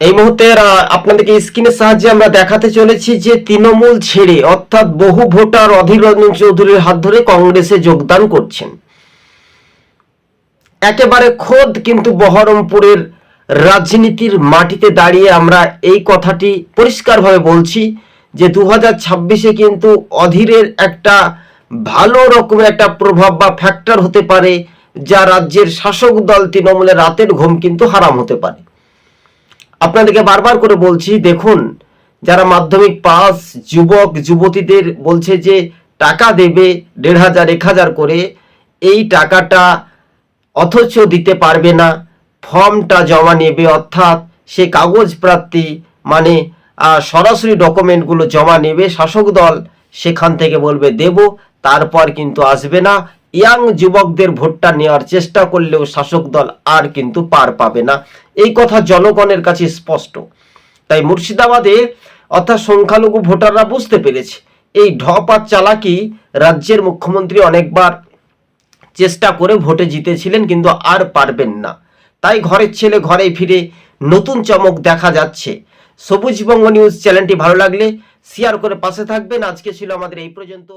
এই মুহূর্তে আপনাদেরকে স্ক্রিনের সাহায্যে আমরা দেখাতে চলেছি যে তৃণমূল ছেড়ে, অর্থাৎ বহু ভোটার অধীর রঞ্জন চৌধুরীর হাত ধরে কংগ্রেসে যোগদান করছেন। একেবারে খোদ কিন্তু বহরমপুরের রাজনীতির মাটিতে দাঁড়িয়ে আমরা এই কথাটি পরিষ্কারভাবে বলছি যে দু হাজার ছাব্বিশে কিন্তু অধীরের একটা ভালো রকমের একটা প্রভাব বা ফ্যাক্টর হতে পারে, যা রাজ্যের শাসক দল তৃণমূলের রাতের ঘুম কিন্তু হারাম হতে পারে। আপনাদেরকে বারবার করে বলছি, দেখুন, যারা মাধ্যমিক পাস, যুবক, যুবতীদের বলছে যে টাকা দেবে দেড় হাজার, এক হাজার করে, এই টাকাটা অথচ দিতে পারবে না। ফর্মটা জমা নেবে, অর্থাৎ সে কাগজ প্রাপ্তি মানে সরাসরি ডকুমেন্টগুলো জমা নেবে, শাসক দল সেখান থেকে বলবে, দেব, তারপর কিন্তু আসবে না। ইয়াং যুবকদের ভোটটা নেওয়ার চেষ্টা করলেও শাসক দল আর কিন্তু পার পাবে না। এই কথা জনগণের কাছে স্পষ্ট। তাই মুর্শিদাবাদে অর্থাৎ সংখ্যালঘু ভোটাররা বুঝতে পেরেছে। এই ঢপ আর চালাকি রাজ্যের মুখ্যমন্ত্রী অনেকবার চেষ্টা করে ভোটে জিতেছিলেন কিন্তু আর পারবেন না। তাই ঘরের ছেলে ঘরে ফিরে নতুন চমক দেখা যাচ্ছে। সবুজবঙ্গ নিউজ চ্যানেলটি ভালো লাগলে শেয়ার করে পাশে থাকবেন। আজকে ছিল আমাদের এই পর্যন্ত।